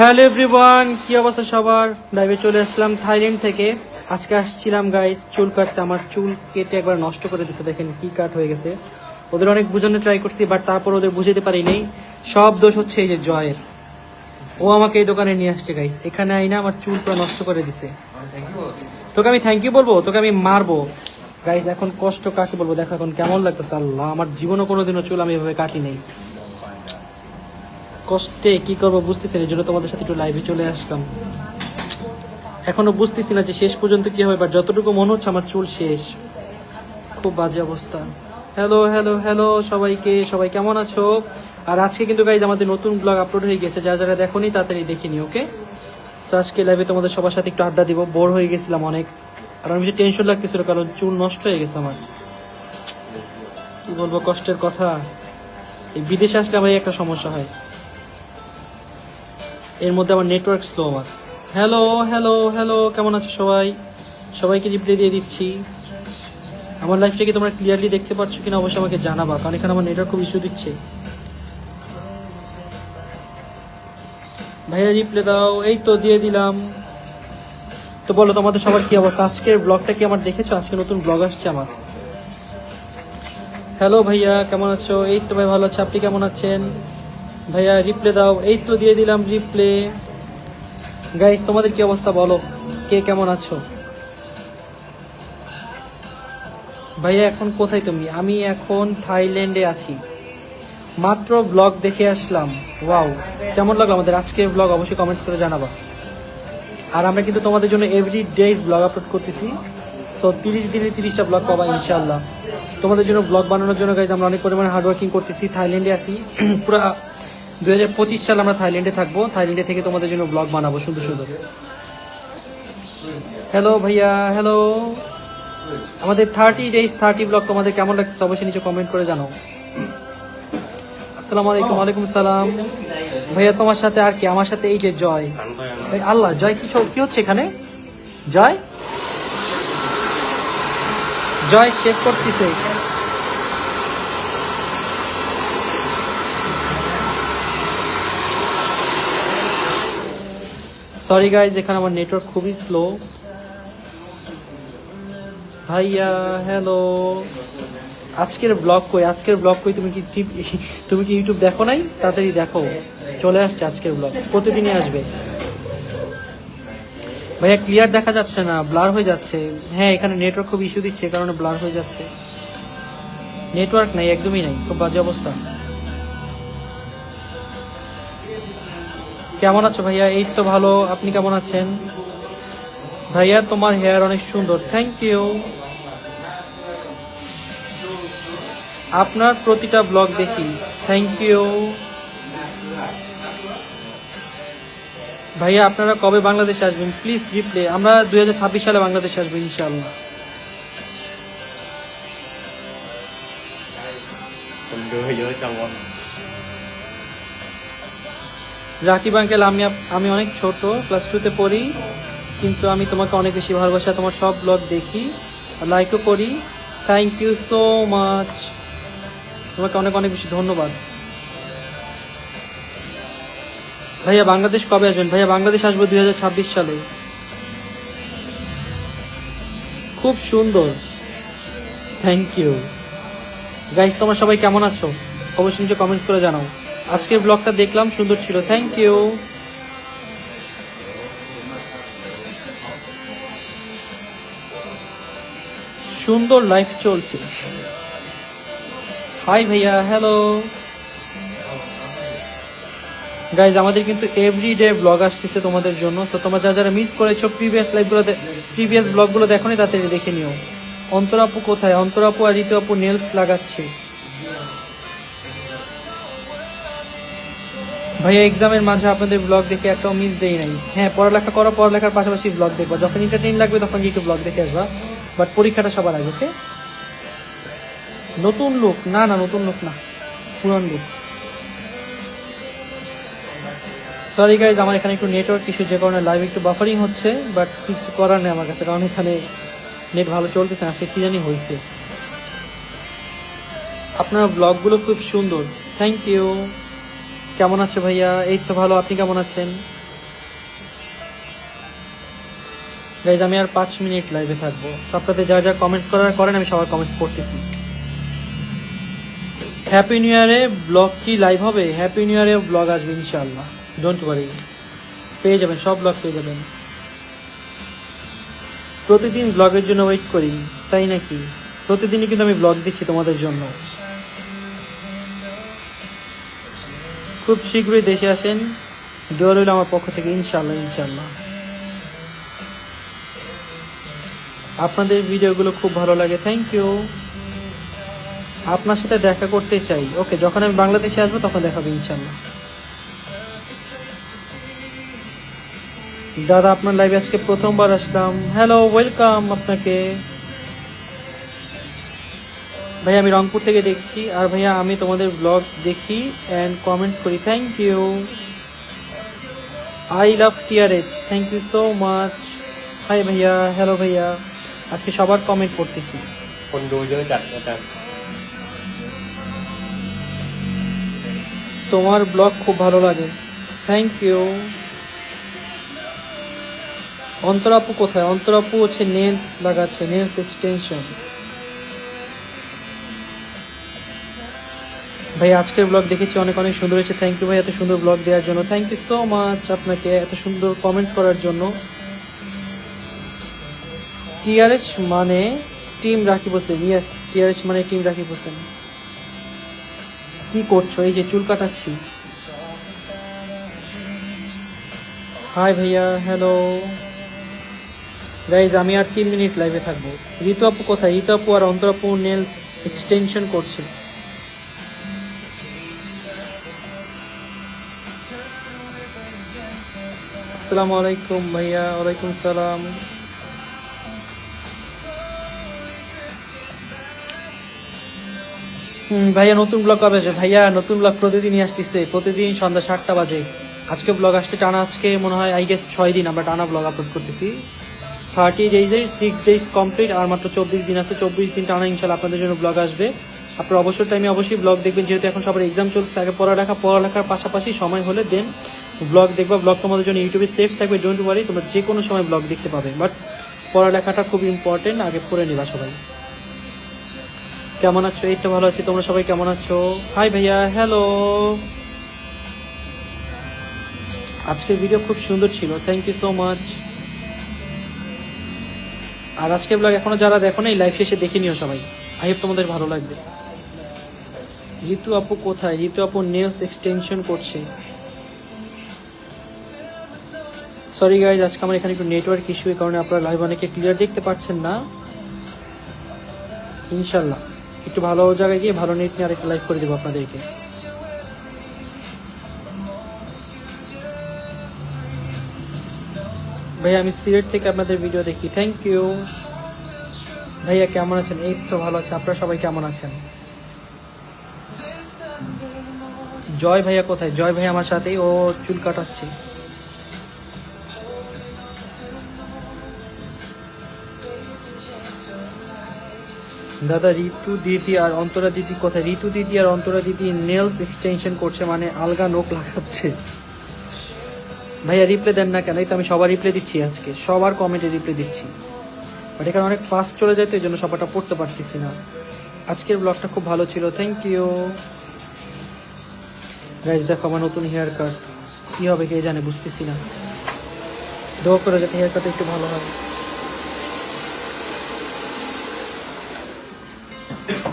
Hello everyone, কি অবস্থা সবার? লাইভে চলে আসলাম থাইল্যান্ড থেকে। আজকে আসছিলাম গাইস চুল কাটতে। আমার চুল কেটে একবার নষ্ট করে দিছে, দেখেন কি কাট হয়ে গেছে। ওদের অনেক বোঝানো ট্রাই করছি বাট তারপর ওদের বুঝাতে পারি নাই। সব দোষ হচ্ছে এই যে জয়ের। ও আমাকে এই দোকানে নিয়ে আসছে গাইস এখানে আইনা আমার চুল পুরো নষ্ট করে দিছে। তোকে আমি থ্যাংক ইউ বলব? তোকে আমি মারবো? গাইস এখন কষ্ট কাকে বলব? দেখো এখন কেমন লাগতেছে। আল্লাহ, আমার জীবনও কোনোদিনও চুল আমি এভাবে কাটি নেই। কষ্টে কি করব বুঝতেছি না এই জন্য তোমাদের সাথে একটু লাইভে চলে আসলাম। এখনও বুঝতেছি না যে শেষ পর্যন্ত কি হবে বাট যতটুকু মনে হচ্ছে আমার চুল শেষ। খুব বাজে অবস্থা। হ্যালো হ্যালো হ্যালো সবাইকে, সবাই কেমন আছো? আর আজকে কিন্তু গাইজ আমাদের নতুন ব্লগ আপলোড হয়ে গেছে, যারা যারা দেখোনি তাড়াতাড়ি দেখিনি ওকে সো আজকে লাইভে তোমাদের সবার সাথে একটু আড্ডা দিব বোর হয়ে গেছিলাম অনেক। আর আমি টেনশন লাগতেছিল, কারণ চুল নষ্ট হয়ে গেছে আমার। কি বলব, কষ্টের কথা। এই বিদেশে আসলে আমার একটা সমস্যা হয়। এর মধ্যে আমার নেটওয়ার্ক স্লো আমার। হ্যালো হ্যালো হ্যালো কেমন আছো সবাই? সবাইকে রিপ্লাই দিয়ে দিচ্ছি। আমার লাইফটা কি তোমরা ক্লিয়ারলি দেখতে পাচ্ছ কিনা অবশ্যই আমাকে জানাবা, কারণ এখানে আমার নেটওয়ার্ক খুব ইস্যু দিচ্ছে। ভাইয়া রিপ্লাই দাও। এই তো, দিয়ে দিলাম। তো বলো, তোমাদের সবার কি অবস্থা? আজকের ব্লগটা কি আমার দেখেছ? আজকে নতুন ব্লগ আসছে আমার। হ্যালো ভাইয়া, কেমন আছো? এই তো ভাই, ভালো আছে। আপনি কেমন আছেন? ভাইয়া রিপ্লে দাও। এই তো দিয়ে দিলাম রিপ্লে গাইস তোমাদের কি অবস্থা বলো? কে কেমন আছো? ভাইয়া, এখন কোথায় তুমি? আমি এখন থাইল্যান্ডে আছি। মাত্র ব্লগ দেখে আসলাম। ওয়াও কেমন লাগল আমাদের আজকের ব্লগ অবশ্যই কমেন্টস করে জানাবা। আর আমরা কিন্তু তোমাদের জন্য এভরি ডেজ ব্লগ আপলোড করতেছি। সো তিরিশ দিনে তিরিশটা ব্লগ পাবা ইনশাল্লাহ তোমাদের জন্য ব্লগ বানানোর জন্য গাইজ আমরা অনেক পরিমাণে হার্ডওয়ার্কিং করতেছি, থাইল্যান্ডে আছি। পুরো দুই হাজার পঁচিশ সাল আমরা থাইল্যান্ডে থাকব। থাইল্যান্ডে থেকে তোমাদের জন্য ব্লগ বানাবো সুন্দর সুন্দর। হ্যালো ভাইয়া হ্যালো আমাদের থার্টি ডেজ থার্টি ব্লগ তোমাদের কেমন লাগছে অবশ্যই নিচে কমেন্ট করে জানাও। আসসালামু আলাইকুম ওয়ালাইকুম সালাম। ভাইয়া তোমার সাথে আর কি? আমার সাথে এই যে জয়। এই আল্লাহ জয় কি কি হচ্ছে এখানে? জয়? জয় শেক করতেছে। সরি গাইজ এখানে আমার নেটওয়ার্ক খুবই স্লো ভাইয়া হ্যালো আজকের ব্লগ কই? আজকের ব্লগ কই? তুমি কি তুমি কি ইউটিউব দেখো নাই? তাড়াতাড়ি দেখো। চলে আসছে আজকের ব্লগ প্রতিদিনই আসবে। ভাইয়া ক্লিয়ার দেখা যাচ্ছে না। ব্লার হয়ে যাচ্ছে। হ্যাঁ এখানে নেটওয়ার্ক খুব ইস্যু দিচ্ছে কারণে ব্লার হয়ে যাচ্ছে। নেটওয়ার্ক নাই, একদমই নাই। খুব বাজে অবস্থা। কেমন আছো ভাইয়া? এই তো ভালো। আপনি কেমন আছেন? ভাইয়া, তোমার হেয়ার অনেক সুন্দর। থ্যাংক ইউ আপনার প্রতিটা ব্লগ দেখি। থ্যাংক ইউ ভাইয়া, আপনারা কবে বাংলাদেশে আসবেন? প্লিজ রিপ্লে আমরা দুই হাজার ছাব্বিশ সালে বাংলাদেশে আসব, ইনশাআল্লাহ। Con রাকিব আঙ্কেল আমি আমি অনেক ছোট ক্লাস টুতে পড়ি, কিন্তু আমি তোমাকে অনেক বেশি ভালোবাসা তোমার সব ব্লগ দেখি লাইকও করি। থ্যাংক ইউ সো মাচ তোমাকে অনেক অনেক বেশি ধন্যবাদ। ভাইয়া, বাংলাদেশ কবে আসবেন? ভাইয়া, বাংলাদেশ আসব দুই হাজার ছাব্বিশ সালে। খুব সুন্দর। থ্যাংক ইউ গাইস তোমরা সবাই কেমন আছো? অবশ্যই নিচে কমেন্টস করে জানাও। আজকের ব্লগটা দেখলাম, সুন্দর ছিল। থ্যাংক ইউ সুন্দর লাইফ চলছে। হাই ভাইয়া হ্যালো গাইজ আমাদের কিন্তু এভরি ডে ব্লগ আসতেছে তোমাদের জন্য। তো তোমরা যা যারা মিস করেছ প্রিভিয়াস লাইভগুলো প্রিভিয়াস ব্লগগুলো দেখো নি তাতে দেখে নিও। অন্তরাপু কোথায়? অন্তরাপু আর ঋতু আপু নেলস লাগাচ্ছে। ভাইয়া এক্সামের মাঝে আপনাদের ব্লগ দেখে একটাও মিস দেই নাই। হ্যাঁ পড়ালেখা করো, পড়ালেখার পাশাপাশি ব্লগ দেখব। যখন এন্টারটেইন লাগবে তখন একটু ব্লগ দেখে আসবা। বাট পরীক্ষাটা সবার আগে ওকে নতুন লোক না না, নতুন লোক না, পুরান লোক সরি গাইজ আমার এখানে একটু নেটওয়ার্ক ইস্যু যে কারণে লাইভ একটু বাফারিং হচ্ছে বাট কিছু করার নেই আমার কাছে, কারণ এখানে নেট ভালো চলতেছে না, সে কি জানি হয়েছে আপনার ব্লগগুলো খুব সুন্দর। থ্যাংক ইউ কেমন আছে ভাইয়া? এই তো ভালো, আপনি কেমন আছেন? গাইজ আমি আর পাঁচ মিনিট লাইভে থাকব। সপ্তাহে যা যা কমেন্টস করার করেন, আমি সবার কমেন্টস করতেছি হ্যাপি নিউ ইয়ারে ব্লগ কি লাইভ হবে? হ্যাপি নিউ ইয়ারে ব্লগ আসবে, ইনশাআল্লাহ। ডোন্ট ওয়ারি পেয়ে যাবেন, সব ব্লগ পেয়ে যাবেন। প্রতিদিন ব্লগের জন্য ওয়েট করি, তাই নাকি? প্রতিদিনই কিন্তু আমি ব্লগ দিচ্ছি তোমাদের জন্য। খুব শীঘ্রই দেশে আসেন। দোয়া রইল আমার পক্ষ থেকে ইনশাল্লাহ ইনশাল্লাহ আপনাদের ভিডিওগুলো খুব ভালো লাগে থ্যাংক ইউ আপনার সাথে দেখা করতে চাই। ওকে, যখন আমি বাংলাদেশে আসব, তখন দেখাবো ইনশাল্লাহ দাদা, আপনার লাইভে আজকে প্রথমবার আসলাম। হ্যালো ওয়েলকাম আপনাকে। ভাইয়া আমি রংপুর থেকে দেখছি আর ভাইয়া আমি তোমাদের ব্লগ দেখি অ্যান্ড কমেন্টস করি thank you I love TRH thank you so much hi ভাইয়া হ্যালো ভাইয়া আজকে সবার কমেন্ট পড়তেছি คนดูเยอะจัดอาจารย์ তোমার ব্লগ খুব ভালো লাগে থ্যাংক ইউ অন্তরাপু কোথায় অন্তরাপু হচ্ছে নেলস লাগাচ্ছে নেলস এক্সটেনশন ভাই, আজকের ব্লগ দেখেছি, অনেক অনেক সুন্দর হয়েছে। থ্যাংক ইউ ভাই, এত সুন্দর ব্লগ দেওয়ার জন্য। থ্যাংক ইউ সো মাচ আপনাকে এত সুন্দর কমেন্টস করার জন্য। টিআরএস মানে team Rakib Hossain. Yes TRS মানে টিম রাকিব হোসেন। কি করছ? এই যে চুল কাটাচ্ছি। হাই ভাইয়া হ্যালো গাইজ আমি আর তিন মিনিট লাইভে থাকব। ঋতু আপু কোথায়? ঋতু আপু আর অন্তর আপু নেলস এক্সটেনশন করছে। আসসালামু আলাইকুম ভাইয়া, ওয়ালাইকুম সালাম। ভাইয়া, নতুন ব্লগ কবে আসবে ভাইয়া, নতুন ব্লগ প্রতিদিনই আসতেছে, প্রতিদিন সন্ধ্যা সাতটা বাজে। আজকে ব্লগ আসছে টানা আজকে মনে হয় আই গেস ছয় দিন আমরা টানা ব্লগ আপলোড করতেছি। থার্টি ডেজের সিক্স ডেজ কমপ্লিট আর মাত্র চব্বিশ দিন আছে, চব্বিশ দিন টানা ইনশাল্লাহ আপনাদের জন্য ব্লগ আসবে। আপনার অবসর টাইমে অবশ্যই ব্লগ দেখবেন, যেহেতু এখন সবার এক্সাম চলছে, আগে পড়ালেখা, পড়ালেখার পাশাপাশি সময় হলে দেন। ব্লগ দেখবা ব্লগ তোমাদের জন্য ইউটিউবে সেফ থাকবে ডোন্ট ওয়ারি তোমরা যে কোনো সময় ব্লগ দেখতে পাবে। বাট পড়ালেখাটা খুব ইম্পর্টেন্ট আগে পড়ে নিবা সবাই। কেমন আছো? এই তো ভালো আছি, তোমরা সবাই কেমন আছো? হাই ভাইয়া হ্যালো আজকের ভিডিও খুব সুন্দর ছিল থ্যাংক ইউ সো মাচ আর আজকের ব্লগ এখনও যারা দেখো না এই লাইভ শেষে দেখে নিও সবাই। আই হোপ তোমাদের ভালো লাগবে। ঋতু আপু কোথায়? ঋতু আপু নেলস এক্সটেনশন করছে। সরি গাইজ আজকে আমার এখানে একটু নেটওয়ার্ক ইস্যু এই কারণে আপনারা লাইভ অনেকে ক্লিয়ার দেখতে পাচ্ছেন না। ইনশাল্লাহ একটু ভালো জায়গায় গিয়ে ভালো নেট নিয়ে আরেকটা লাইভ করে দেবো আপনাদেরকে। ভাইয়া আমি সিলেট থেকে আপনাদের ভিডিও দেখি। থ্যাংক ইউ ভাইয়া, কেমন আছেন? এই তো ভালো আছে। আপনারা সবাই কেমন আছেন? জয় ভাইয়া, কোথায়? জয় ভাইয়া আমার সাথেই। ও চুল কাটাচ্ছে। দাদা ঋতু দিদি আর অন্তরা দিদি কোথায়? ঋতু দিদি আর অন্তরা দিদি নেলস এক্সটেনশন করছে মানে আলগা নোক লাগাচ্ছে। ভাইয়া রিপ্লে দেন না কেন? এই তো আমি সবার রিপ্লে দিচ্ছি আজকে। সবার কমেন্টে রিপ্লে দিচ্ছি। বাট এখানে অনেক ফাস্ট চলে যায়, তো এই জন্য সবারটা পড়তে পারতেছি না। আজকের ব্লগটা খুব ভালো ছিল। থ্যাংক ইউ গাইজ দেখো আমার নতুন হেয়ার কাট কী হবে কে জানে, বুঝতেছি না। দোয়া করে যাতে হেয়ার কাট একটু ভালো হয়।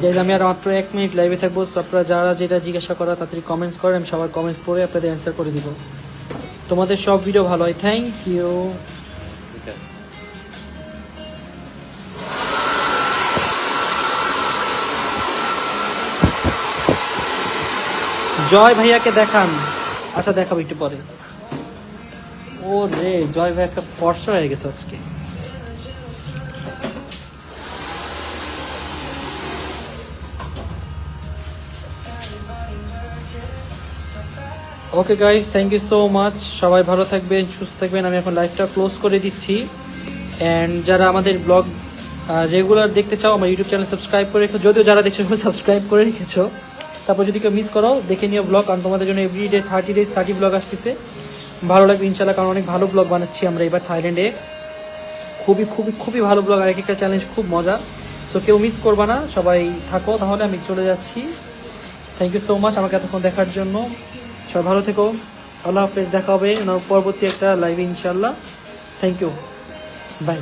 গাইজ আমি আর মাত্র এক মিনিট লাইভে থাকব। আপনারা যারা যেটা জিজ্ঞাসা করা তাড়াতাড়ি কমেন্টস করেন, আমি সবার কমেন্টস পড়ে আপনাদের অ্যান্সার করে দিব। তোমাদের সব ভিডিও ভালো হয়। থ্যাংক ইউ জয় ভাইয়াকে দেখান। আচ্ছা দেখাবো একটু পরে। ও রে জয় ভাইয়া একটা ফর্সা হয়ে গেছে আজকে। Okay guys thank you so much সবাই ভালো থাকবেন, সুস্থ থাকবেন। আমি এখন লাইফটা ক্লোজ করে দিচ্ছি। অ্যান্ড যারা আমাদের ব্লগ রেগুলার দেখতে চাও, আমার ইউটিউব চ্যানেল সাবস্ক্রাইব করে রেখো। যদিও যারা দেখছ সাবস্ক্রাইব করে রেখেছো। তারপর যদি কেউ মিস করো, দেখে নিও ব্লগ কারণ তোমাদের জন্য everyday thirty days thirty vlog আসতেছে। ভালো লাগবে ইনশাল্লাহ কারণ অনেক ভালো ব্লগ বানাচ্ছি আমরা এবার থাইল্যান্ডে খুবই খুবই খুবই ভালো ব্লগ আর এক একটা চ্যালেঞ্জ খুব মজা। সো কেউ মিস করবে না, সবাই থাকো। তাহলে আমি চলে যাচ্ছি। থ্যাংক ইউ সো মাচ আমাকে এতক্ষণ দেখার জন্য। সব ভালো থেকো। আল্লাহ হাফেজ দেখা হবে পরবর্তী একটা লাইভ ইনশাল্লাহ থ্যাংক ইউ বাই